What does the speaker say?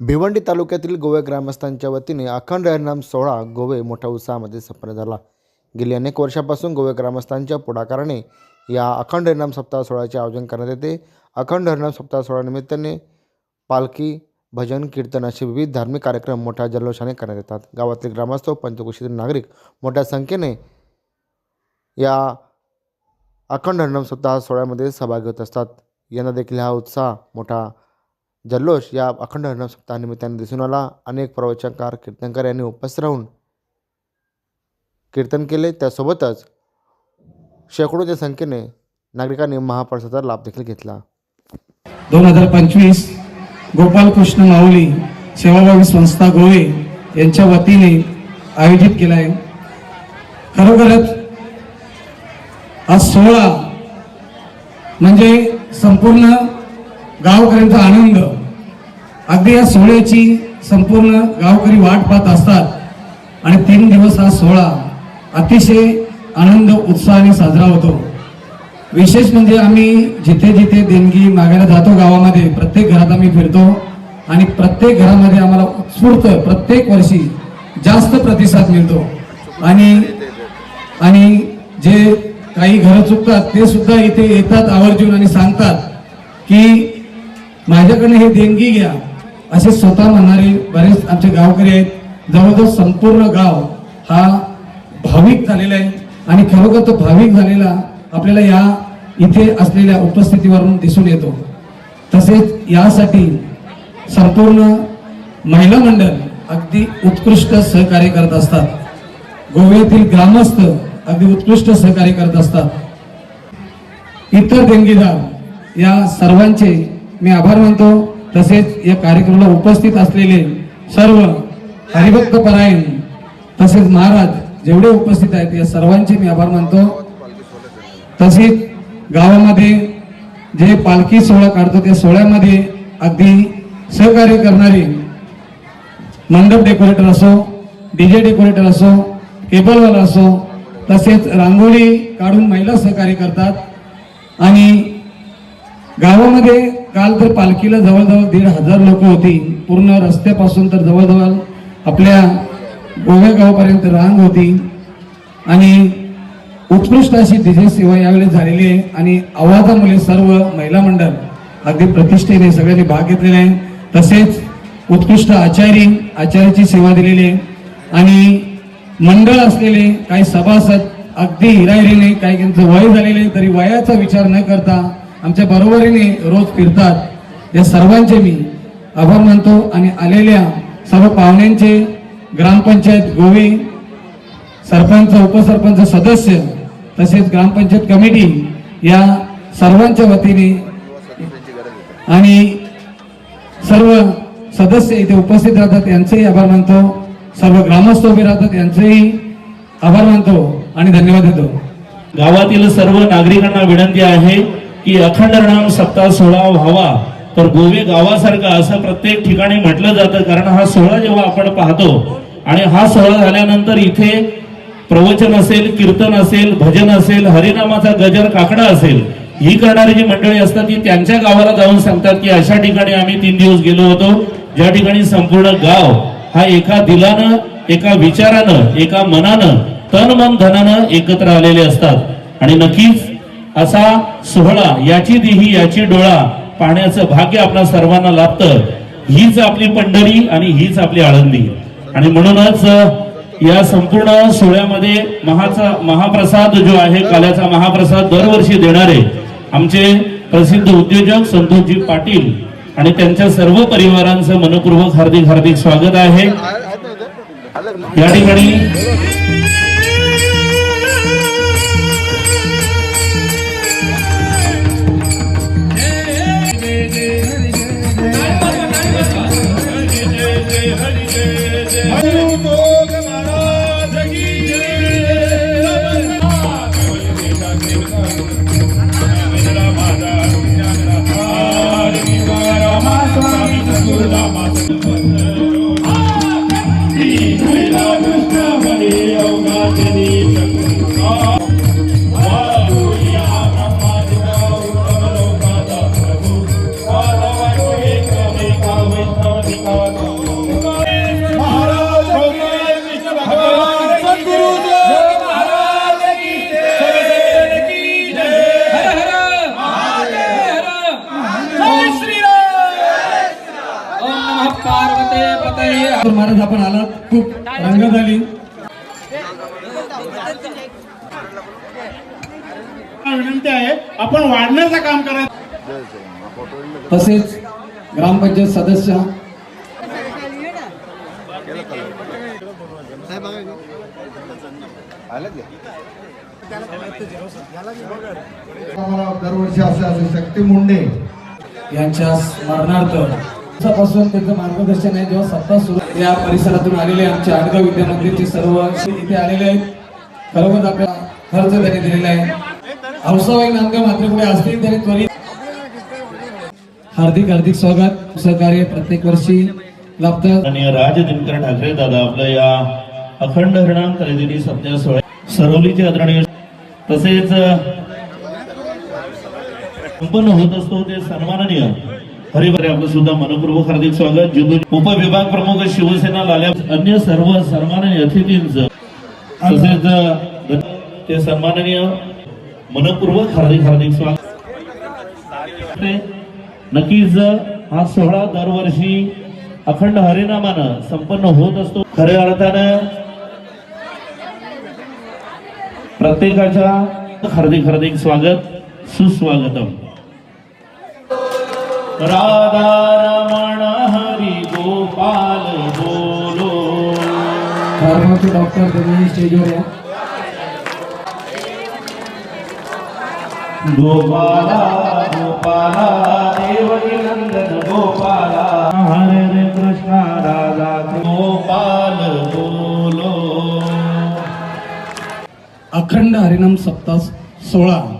भिवंडी तालुक्यातील गोवे ग्रामस्थांच्या वतीने अखंड हरिनाम सोहळा गोवे मोठ्या उत्साहामध्ये संपन्न झाला. गेली अनेक वर्षापासून गोवे ग्रामस्थांच्या पुढाकाराने या अखंड हरिनाम सप्ताह सोहळ्याचे आयोजन करण्यात येते. अखंड हरिनाम सप्ताह सोहळ्यानिमित्ताने पालखी भजन कीर्तन असे विविध धार्मिक कार्यक्रम मोठ्या जल्लोषाने करण्यात येतात. गावातील ग्रामस्थ व नागरिक मोठ्या संख्येने या अखंड हरिनाम सप्ताह सोहळ्यामध्ये सहभागी होत असतात. यंदा देखील हा उत्साह मोठा जल्लोष या अखंड हरिनाम सप्ताहानिमित्ताने दिसून आला. अनेक प्रवचनकार कीर्तनकार यांनी उपस्थित राहून कीर्तन केले. त्यासोबतच शेकडोच्या संख्येने नागरिकांनी महाप्रसादाचा लाभ देखील घेतला. दोन हजार पंचवीस गोपालकृष्ण माऊली सेवाभावी संस्था गोवे यांच्या वतीने आयोजित केला आहे खरोखरच आज सोहळा म्हणजे संपूर्ण गावकऱ्यांचा आनंद. अगदी या सोहळ्याची संपूर्ण गावकरी वाट पाहत असतात. आणि तीन दिवस हा सोहळा अतिशय आनंद उत्साहाने साजरा होतो. विशेष म्हणजे आम्ही जिथे जिथे देणगी मागायला जातो गावामध्ये प्रत्येक घरात आम्ही फिरतो. आणि प्रत्येक घरामध्ये आम्हाला उत्स्फूर्त प्रत्येक वर्षी जास्त प्रतिसाद मिळतो. आणि आणि जे काही घरं चुकतात ते सुद्धा इथे येतात आवर्जून आणि सांगतात की माझ्याकडनं हे देणगी घ्या असे स्वतः म्हणणारे बरेच आमचे गावकरी आहेत. जवळजवळ संपूर्ण गाव हा भाविक झालेला आहे आणि खरोखर तो भाविक झालेला आपल्याला या इथे असलेल्या उपस्थितीवरून दिसून येतो. तसेच यासाठी संपूर्ण महिला मंडळ अगदी उत्कृष्ट सहकार्य करत असतात. गोव्यातील ग्रामस्थ अगदी उत्कृष्ट सहकार्य करत असतात. इतर देणगीदार या सर्वांचे मी आभार मानतो. तसेच या कार्यक्रमाला उपस्थित असलेले सर्व हरिभक्त परायण तसेच महाराज जेवढे उपस्थित आहेत या सर्वांचे मी आभार मानतो. तसेच गावामध्ये जे पालखी सोहळा काढतो त्या सोहळ्यामध्ये अगदी सहकार्य करणारे मंडप डेकोरेटर असो डीजे डेकोरेटर असो केबलवाला असो तसेच रांगोळी काढून महिला सहकार्य करतात. आणि गावामध्ये काल तर पालखीला जवळजवळ दीड हजार लोक होती. पूर्ण रस्त्यापासून तर जवळजवळ आपल्या गोव्या गावापर्यंत रांग होती. आणि उत्कृष्ट अशी डीजे सेवा यावेळी झालेली आहे. आणि आवाजामुळे सर्व महिला मंडळ अगदी प्रतिष्ठेने सगळ्यांनी भाग घेतलेला आहे. तसेच उत्कृष्ट आचारी आचार्याची सेवा दिलेली आहे. आणि मंडळ असलेले काही सभासद अगदी हिराहिरीने काही त्यांचं वय झालेले तरी वयाचा विचार न करता आमच्या बरोबरीने रोज फिरतात. या सर्वांचे मी आभार मानतो आणि आलेल्या सर्व पाहुण्यांचे ग्रामपंचायत गोवे सरपंच उपसरपंच सदस्य तसेच ग्रामपंचायत कमिटी या सर्वांच्या वतीने आणि सर्व सदस्य इथे उपस्थित राहतात यांचेही आभार मानतो. सर्व ग्रामस्थ उभे राहतात यांचेही आभार मानतो आणि धन्यवाद देतो. गावातील सर्व नागरिकांना विनंती आहे की अखंड नाम सप्ताह सोहळा व्हावा तर गोवे गावासारखा असं प्रत्येक ठिकाणी म्हटलं जातं कारण हा सोहळा जेव्हा आपण पाहतो आणि हा सोहळा झाल्यानंतर इथे प्रवचन असेल कीर्तन असेल भजन असेल हरिनामाचा गजर काकडा असेल ही करणारी जी मंडळी असतात ती त्यांच्या गावाला जाऊन सांगतात की अशा ठिकाणी आम्ही तीन दिवस गेलो होतो ज्या ठिकाणी संपूर्ण गाव हा एका दिलानं एका विचारानं एका मनानं तन मन धनानं एकत्र आलेले असतात. आणि नक्कीच असा सोहळा याची देही याची डोळा पाण्याचं भाग्य आपल्या सर्वांना लाभतं. हीच आपली पंढरी आणि हीच आपली आळंदी. आणि म्हणूनच या संपूर्ण सोहळ्यामध्ये महाचा महाप्रसाद जो आहे काल्याचा महाप्रसाद दरवर्षी देणारे आमचे प्रसिद्ध उद्योजक संतोषजी पाटील आणि त्यांच्या सर्व परिवारांचं मनपूर्वक हार्दिक हार्दिक स्वागत आहे. या ठिकाणी रंगत आली विनंती आहे? आपण वाढण्याचं काम करायचं. तसेच ग्रामपंचायत सदस्य. दरवर्षी असे असे शक्ती मुंडे यांच्या स्मरणार्थ दिवसापासून त्यांचं मार्गदर्शन आहे. जेव्हा सत्ता सुरू या परिसरातून आलेले आमचे आडगाव विद्यामंदिरचे सर्व इथे आलेले आहेत. खरोखर आपला खर्च त्यांनी दिलेला आहे. हौसाबाई नामगाव मात्र पुढे असतील त्यांनी त्वरित हार्दिक हार्दिक स्वागत. सहकार्य प्रत्येक वर्षी लाभतं. आणि राज दिनकर ठाकरे दादा आपलं या अखंड हरिणाम खरेदी सध्या सोहळ्या सरवलीचे आदरणीय तसेच संपन्न होत असतो ते सन्माननीय हरिभरे आपलं सुद्धा मनपूर्वक हार्दिक स्वागत. जिल्हा उपविभाग प्रमुख शिवसेना लाल्या अन्य सर्व सन्माननीय अतिथींचं तसेच ते सन्माननीय मनपूर्वक हार्दिक हार्दिक स्वागत. नक्कीच हा सोहळा दरवर्षी अखंड हरिनामानं संपन्न होत असतो. खऱ्या अर्थानं प्रत्येकाच्या हार्दिक हार्दिक स्वागत सुस्वागतम. राधा रमण हरी गोपाल बोलो. फार्मसी डॉक्टर त्यांनी स्टेजवर या. गोपाला गोपाला देवकी नंदन गोपाला. हरे कृष्ण राधा गोपाल बोलो. अखंड हरिनाम सप्ताह सोळा.